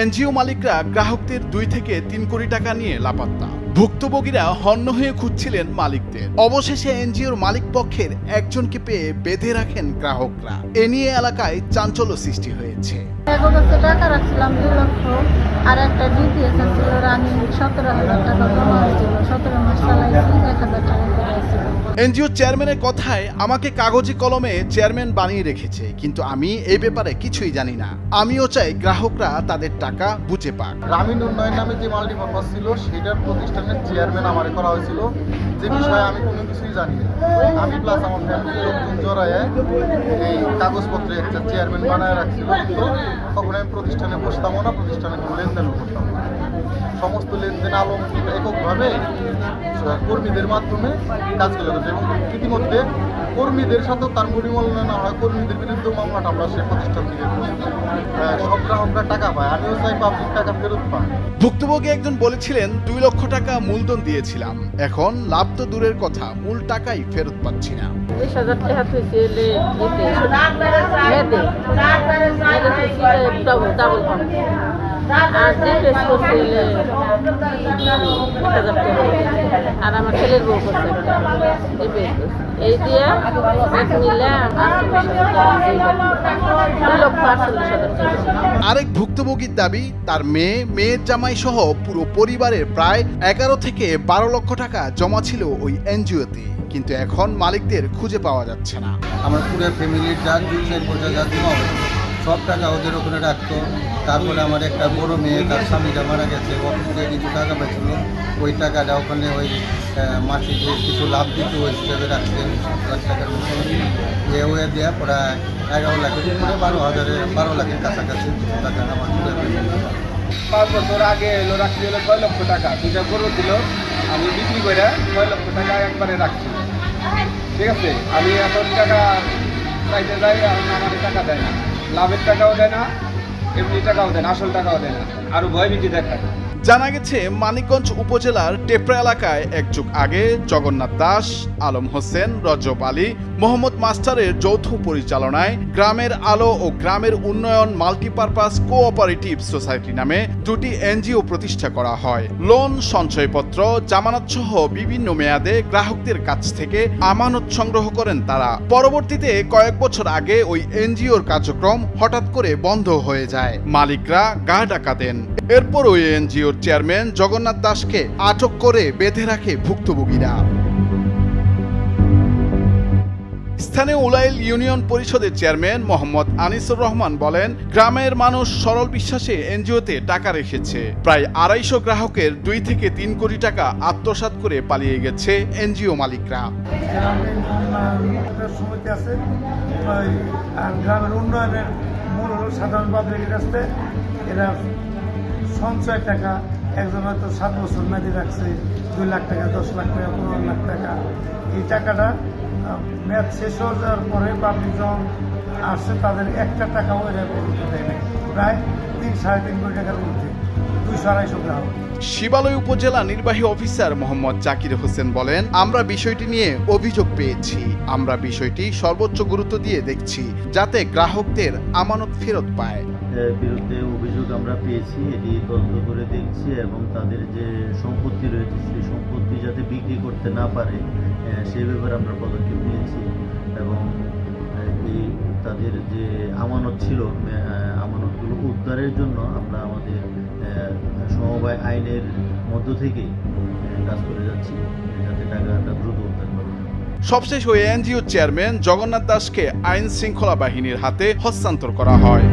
NGO মালিকরা গ্রাহকদের দুই থেকে তিন কোটি টাকা নিয়ে লাপাত্তা। ভুক্তভোগীরা হন্য হয়ে খুঁজছিলেন মালিকদের। অবশেষে এনজিওর মালিক পক্ষের একজনকে পেয়ে বেঁধে রাখেন গ্রাহকরা। এ নিয়ে এলাকায় চাঞ্চল্য সৃষ্টি হয়েছে। আর একটা সতেরো হাজার টাকা এনজিও চেয়ারম্যানের কথায় আমাকে কাগজি কলমে চেয়ারম্যান বানিয়ে রেখেছে, কিন্তু আমি এই ব্যাপারে কিছুই জানি না। আমিও চাই গ্রাহকরা তাদের টাকা বুঝে পাক। গ্রামীণ উন্নয়ন নামে যে মাল্টিপারপাস ছিল, সেটার প্রতিষ্ঠানের চেয়ারম্যান আমারে করা হয়েছিল। যে বিষয়ে আমি কোনো কিছুই জানি না। আমি প্লাস আমার ফ্যামিলির লোকজন জড়ায় এই কাগজপত্রে একটা চেয়ারম্যান বানায় রাখছিল কিন্তু তখন আমি প্রতিষ্ঠানে বসতামও না, প্রতিষ্ঠানে কোনো লেনদেনও করতাম না। সমস্ত লেনদেন আলম এককভাবে কর্মীদের মাধ্যমে কাজ কাজগুলো করছে এবং ইতিমধ্যে কর্মীদের সাথেও তার পরিমালনা হয় কর্মীদের বিরুদ্ধে মামলাটা আমরা সে প্রতিষ্ঠান থেকে। সব গ্রাহকরা টাকা পায় আমিও চাই পাবলিক টাকা ফেরত পায় ভুক্তভোগী একজন বলেছিলেন দুই লক্ষ টাকা মূলধন দিয়েছিলাম। এখন লাভ তো দূরের কথা মূল টাকাই ফেরত পাচ্ছি না। টাকা আর আমার ছেলের বউ করছে এই দিয়ে আরেক ভুক্তভোগীর দাবি, তার মেয়ে, মেয়ের জামাই সহ পুরো পরিবারের প্রায় এগারো থেকে বারো লক্ষ টাকা জমা ছিল ওই এনজিওতে। কিন্তু এখন মালিকদের খুঁজে পাওয়া যাচ্ছে না। আমার পুরো ফ্যামিলির যা দুই চার হয়েছে সব টাকা ওদের ওখানে রাখতো। তারপরে আমার একটা বড় মেয়ে, তার স্বামীটা মারা গেছে অফিস কিছু টাকা পাইছিল। ওই টাকাটা ওখানে ওই মাসিক যে কিছু লাভ দিতে ওই হিসাবে রাখছেন লাখ টাকার এ হয়ে দেওয়া প্রায় এগারো লাখের উপরে বারো হাজারের, বারো লাখের কাছাকাছি কিছু টাকা আমার পাঁচ বছর আগে এলো রাখছি হলো ছয় লক্ষ টাকা। দুইটা গরু দিল আমি বিক্রি করে ছয় লক্ষ টাকা একবারে রাখছি। ঠিক আছে? আমি এখন টাকা চাইতে যাই আমার টাকা দেয় না। লাভের টাকাও দেয় না, এমনি টাকাও দেয় না, আসল টাকাও দেয় না। আরও ভয়ভীতি দেখায়। জানা গেছে, মানিকগঞ্জ উপজেলার টেপরা এলাকায় এক যুগ আগে জগন্নাথ দাস, আলম হোসেন, রজব আলী, মোহাম্মদ মাস্টারের যৌথ পরিচালনায় গ্রামের আলো ও গ্রামের উন্নয়ন মাল্টিপারপাস কোঅপারেটিভ সোসাইটি নামে দুটি এনজিও প্রতিষ্ঠা করা হয়। লোন সঞ্চয়পত্র জামানত সহ বিভিন্ন মেয়াদে গ্রাহকদের কাছ থেকে আমানত সংগ্রহ করেন তারা। পরবর্তীতে কয়েক বছর আগে ওই এনজিওর কার্যক্রম হঠাৎ করে বন্ধ হয়ে যায়। মালিকরা গা ডাকা দেন এরপর ওই এনজিওর চেয়ারম্যান জগন্নাথ দাসকে আটক করে বেঁধে রাখে ভুক্তভোগীরা। স্থানীয় উলাইল ইউনিয়ন পরিষদের চেয়ারম্যান মোহাম্মদ আনিসুর রহমান বলেন, গ্রামের মানুষ সরল বিশ্বাসে এনজিওতে টাকা রেখেছে। প্রায় আড়াইশো গ্রাহকের দুই থেকে তিন কোটি টাকা আত্মসাৎ করে পালিয়ে গেছে এনজিও মালিকরা। উন্নয়নের মূল সাধারণ পাবলিকের কাছে। এরা সঞ্চয় টাকা, একজন হয়তো সাত বছর মেয়াদি রাখছে, দুই লাখ টাকা, দশ লাখ টাকা, পনেরো লাখ টাকা। এই টাকাটা মেয়াদ শেষ হয়ে যাওয়ার পরে পাবলিক যখন আসছে, তাদের একটা টাকাও এরা করতে দেয় প্রায় তিন, সাড়ে তিন কোটি টাকার মধ্যে দুইশো, আড়াইশো গ্রাম শিবালয় উপজেলা নির্বাহী অফিসার মোহাম্মদ জাকির হোসেন বলেন, আমরা বিষয়টি নিয়ে অভিযোগ পেয়েছি। আমরা বিষয়টি সর্বোচ্চ গুরুত্ব দিয়ে দেখছি, যাতে গ্রাহকদের আমানত ফেরত পায়। বিরুদ্ধে অভিযোগ আমরা পেয়েছি, এটি তদন্ত করে দেখছি এবং তাদের যে সম্পত্তি রয়েছে, সেই সম্পত্তি যাতে বিক্রি করতে না পারে সেই ব্যাপারে আমরা পদক্ষেপ নিয়েছি এবং এই তাদের যে আমানত ছিল আমানতগুলো উদ্ধারের জন্য আমরা আমাদের সমবায় আইনের মধ্য থেকেই কাজ করে যাচ্ছি যাতে টাকাটা দ্রুত উদ্ধার করা। সবশেষ ওই এনজিও চেয়ারম্যান জগন্নাথ দাসকে আইন শৃঙ্খলা বাহিনীর হাতে হস্তান্তর করা হয়